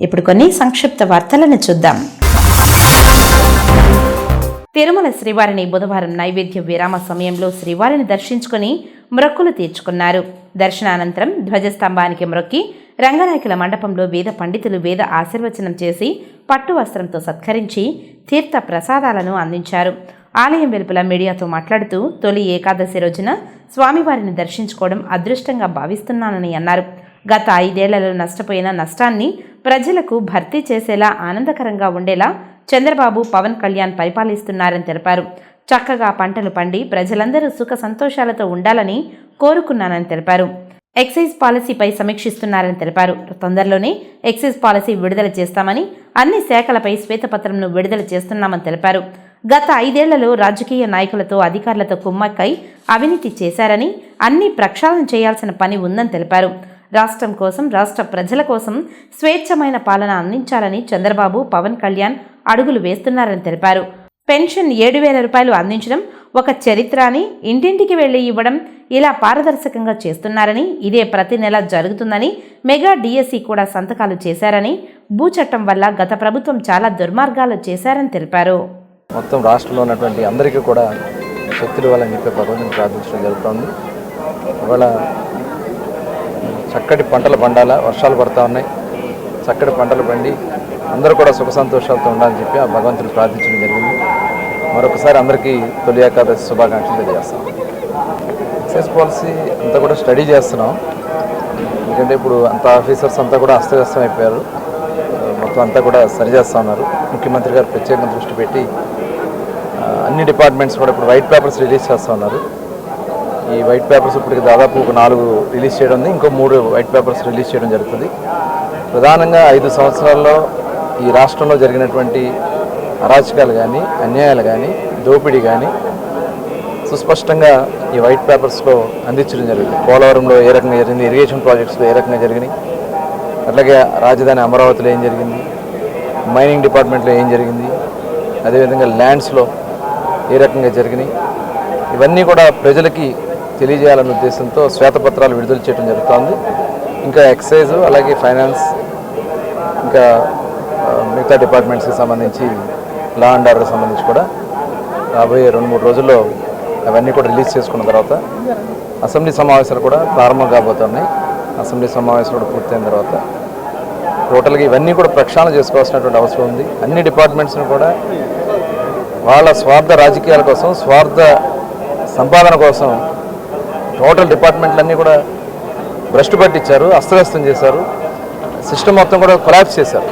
ఇప్పుడు కొన్ని సంక్షిప్త వార్తలను చూద్దాం. తిరుమల శ్రీవారిని బుధవారం నైవేద్య విరామ సమయంలో శ్రీవారిని దర్శించుకుని మ్రొక్కులు తీర్చుకున్నారు. దర్శనానంతరం ధ్వజస్తంభానికి మ్రొక్కి రంగనాయకుల మండపంలో వేద పండితులు వేద ఆశీర్వచనం చేసి పట్టు వస్త్రంతో సత్కరించి తీర్థ ప్రసాదాలను అందించారు. ఆలయం వెలుపల మీడియాతో మాట్లాడుతూ తొలి ఏకాదశి రోజున స్వామివారిని దర్శించుకోవడం అదృష్టంగా భావిస్తున్నానని అన్నారు. గత ఐదేళ్ళలో నష్టపోయిన నష్టాన్ని ప్రజలకు భర్తీ చేసేలా ఆనందకరంగా ఉండేలా చంద్రబాబు పవన్ కళ్యాణ్ పరిపాలిస్తున్నారని తెలిపారు. చక్కగా పంటలు పండి ప్రజలందరూ సుఖ సంతోషాలతో ఉండాలని కోరుకున్నానని తెలిపారు. ఎక్సైజ్ పాలసీపై సమీక్షిస్తున్నారని తెలిపారు. తొందరలోనే ఎక్సైజ్ పాలసీ విడుదల చేస్తామని అన్ని శాఖలపై శ్వేతపత్రంను విడుదల చేస్తున్నామని తెలిపారు. గత ఐదేళ్ళలో రాజకీయ నాయకులతో అధికారులతో కుమ్మక్కై అవినీతి చేశారని అన్ని ప్రక్షాళన చేయాల్సిన పని ఉందని తెలిపారు. రాష్ట్రం కోసం రాష్ట్ర ప్రజల కోసం స్వేచ్ఛమైన పాలన అందించాలని చంద్రబాబు పవన్ కళ్యాణ్ అడుగులు వేస్తున్నారని తెలిపారు. పెన్షన్ ఏడు వేల రూపాయలు అందించడం ఒక చరిత్ర అని ఇంటింటికి వెళ్ళి ఇవ్వడం ఇలా పారదర్శకంగా చేస్తున్నారని ఇదే ప్రతి నెల జరుగుతుందని మెగా డిఎస్సి కూడా సంతకాలు చేశారని భూచట్టం వల్ల గత ప్రభుత్వం చాలా దుర్మార్గాలు చేశారని తెలిపారు. మొత్తం రాష్ట్రంలో ఉన్నటువంటి అందరికీ కూడా శక్తులు వాళ్ళని చెప్పే ప్రభుత్వం ప్రార్థించడం జరుగుతుంది. ఇవాళ చక్కటి పంటలు పండాలా వర్షాలు పడతా ఉన్నాయి. చక్కటి పంటలు పండి అందరూ కూడా సుఖ సంతోషాలతో ఉండాలని చెప్పి ఆ భగవంతుని ప్రార్థించడం జరిగింది. మరొకసారి అందరికీ తొలి ఏకాదశి శుభాకాంక్షలు తెలియజేస్తాం. ఎక్సైజ్ పాలసీ అంతా కూడా స్టడీ చేస్తున్నాం. ఎందుకంటే ఇప్పుడు అంత ఆఫీసర్స్ అంతా కూడా అస్తవ్యస్తం అయిపోయారు. మొత్తం అంతా కూడా సరిచేస్తా ఉన్నారు. ముఖ్యమంత్రి గారు ప్రత్యేకంగా దృష్టి పెట్టి అన్ని డిపార్ట్మెంట్స్ కూడా ఇప్పుడు వైట్ పేపర్స్ రిలీజ్ చేస్తూ ఉన్నారు. ఈ వైట్ పేపర్స్ ఇప్పటికి దాదాపు ఒక నాలుగు రిలీజ్ చేయడం ఉంది. ఇంకో మూడు వైట్ పేపర్స్ రిలీజ్ చేయడం జరుగుతుంది. ప్రధానంగా ఐదు సంవత్సరాల్లో ఈ రాష్ట్రంలో జరిగినటువంటి అరాచకాలు కానీ అన్యాయాలు కానీ దోపిడీ కానీ సుస్పష్టంగా ఈ వైట్ పేపర్స్లో అందించడం జరిగింది. పోలవరంలో ఏ రకంగా జరిగింది ఇరిగేషన్ ప్రాజెక్ట్స్లో ఏ రకంగా జరిగినాయి అట్లాగే రాజధాని అమరావతిలో ఏం జరిగింది మైనింగ్ డిపార్ట్మెంట్లో ఏం జరిగింది అదేవిధంగా ల్యాండ్స్లో ఏ రకంగా జరిగినాయి ఇవన్నీ కూడా ప్రజలకి తెలియజేయాలనే ఉద్దేశంతో శ్వేతపత్రాలు విడుదల చేయడం జరుగుతోంది. ఇంకా ఎక్సైజ్ అలాగే ఫైనాన్స్ ఇంకా మిగతా డిపార్ట్మెంట్స్కి సంబంధించి లా అండ్ ఆర్డర్ సంబంధించి కూడా రాబోయే రెండు మూడు రోజుల్లో అవన్నీ కూడా రిలీజ్ చేసుకున్న తర్వాత అసెంబ్లీ సమావేశాలు కూడా ప్రారంభం కాబోతున్నాయి. అసెంబ్లీ సమావేశాలు కూడా పూర్తయిన తర్వాత టోటల్గా ఇవన్నీ కూడా ప్రక్షాళన చేసుకోవాల్సినటువంటి అవసరం ఉంది. అన్ని డిపార్ట్మెంట్స్ని కూడా వాళ్ళ స్వార్థ రాజకీయాల కోసం స్వార్థ సంపాదన కోసం టోటల్ డిపార్ట్మెంట్లన్నీ కూడా భ్రష్టు పట్టించారు అస్తవ్యస్తం చేశారు. సిస్టమ్ మొత్తం కూడా కొలాప్స్ చేశారు.